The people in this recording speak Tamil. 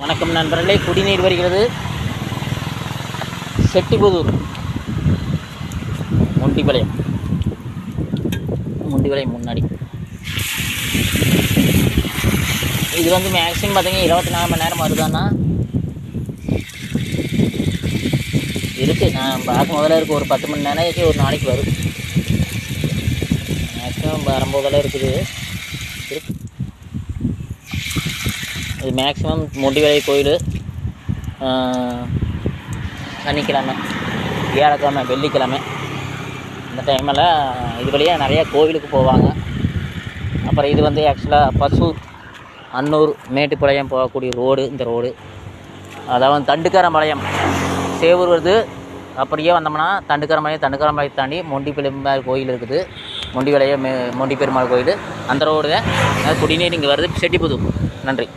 வணக்கம் நண்பர்களே குடிநீர் வருகிறது. செட்டிபுதூர் முண்டிபாளையம். முண்டிபாளையம் முன்னாடி. இது வந்து மேக்ஸிமம் பார்த்தீங்கன்னா இருபத்தி நாலு மணி நேரம் வருதான்னா இருக்கு நான் பார்க்கும் முதல்ல இருக்கு ஒரு பத்து மணி நேரம் ஒரு நாளைக்கு வரும். மேக்ஸிமம் வரும்போதெல்லாம் இருக்குது. இருக்கு. இது மேக்ஸிமம் முண்டிவேலை கோயில் சனிக்கிழமை வியாழக்கிழமை வெள்ளிக்கிழமை. இந்த டைமில் இது வழியாக நிறையா கோவிலுக்கு போவாங்க. அப்புறம் இது வந்து ஆக்சுவலாக பசூர் அன்னூர் மேட்டுப்பாளையம் போகக்கூடிய ரோடு இந்த ரோடு. அதாவது தண்டுக்காரம்பாளையம். சேவூர் வருது அப்படியே வந்தோம்னா தண்டுக்காரம்பாளையம் தண்டுக்காரம்பாளையம் தாண்டி மொண்டி பெருமாள் கோயில் இருக்குது. மொண்டி விளைய மொண்டி பெருமாள் கோயில். அந்த ரோடு தான். குடிநீர் இங்கே வருது. செட்டிப்புது நன்றி.